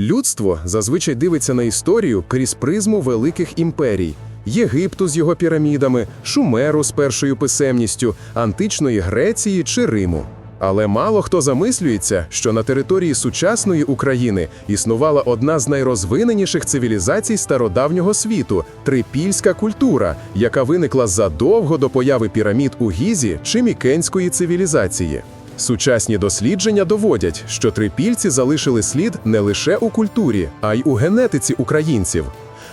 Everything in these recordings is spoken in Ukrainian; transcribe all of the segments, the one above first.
Людство зазвичай дивиться на історію крізь призму великих імперій. Єгипту з його пірамідами, Шумеру з першою писемністю, античної Греції чи Риму. Але мало хто замислюється, що на території сучасної України існувала одна з найрозвиненіших цивілізацій стародавнього світу трипільська культура, яка виникла задовго до появи пірамід у Гізі чи Мікенської цивілізації. Сучасні дослідження доводять, що трипільці залишили слід не лише у культурі, а й у генетиці українців.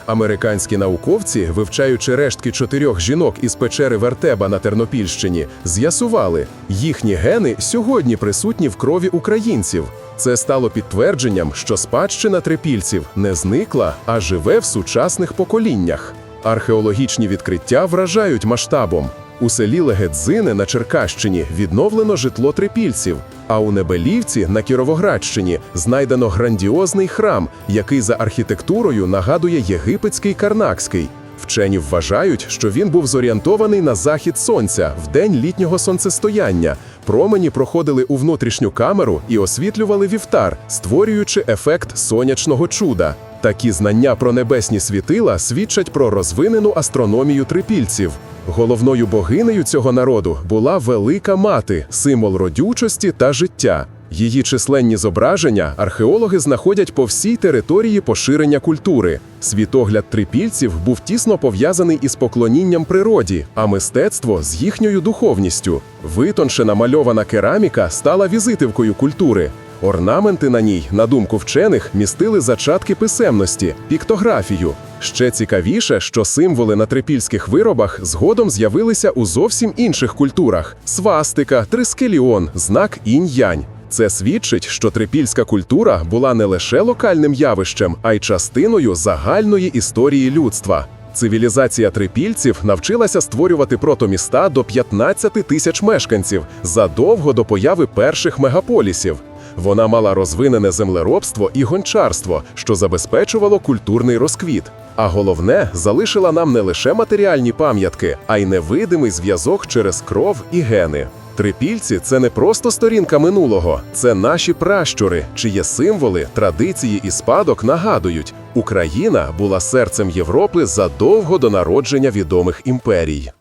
Американські науковці, вивчаючи рештки чотирьох жінок із печери Вертеба на Тернопільщині, з'ясували, їхні гени сьогодні присутні в крові українців. Це стало підтвердженням, що спадщина трипільців не зникла, а живе в сучасних поколіннях. Археологічні відкриття вражають масштабом. У селі Легедзине на Черкащині відновлено житло трипільців, а у Небелівці на Кіровоградщині знайдено грандіозний храм, який за архітектурою нагадує єгипетський карнакський. Вчені вважають, що він був зорієнтований на захід сонця в день літнього сонцестояння. Промені проходили у внутрішню камеру і освітлювали вівтар, створюючи ефект сонячного чуда. Такі знання про небесні світила свідчать про розвинену астрономію трипільців. Головною богинею цього народу була велика мати, символ родючості та життя. Її численні зображення археологи знаходять по всій території поширення культури. Світогляд трипільців був тісно пов'язаний із поклонінням природі, а мистецтво з їхньою духовністю. Витончена мальована кераміка стала візитивкою культури. Орнаменти на ній, на думку вчених, містили зачатки писемності, піктографію. Ще цікавіше, що символи на трипільських виробах згодом з'явилися у зовсім інших культурах: свастика, трискеліон, знак інь-янь. Це свідчить, що трипільська культура була не лише локальним явищем, а й частиною загальної історії людства. Цивілізація трипільців навчилася створювати протоміста до 15 тисяч мешканців задовго до появи перших мегаполісів. Вона мала розвинене землеробство і гончарство, що забезпечувало культурний розквіт. А головне, залишила нам не лише матеріальні пам'ятки, а й невидимий зв'язок через кров і гени. Трипільці це не просто сторінка минулого, це наші пращури, чиї символи, традиції і спадок нагадують, Україна була серцем Європи задовго до народження відомих імперій.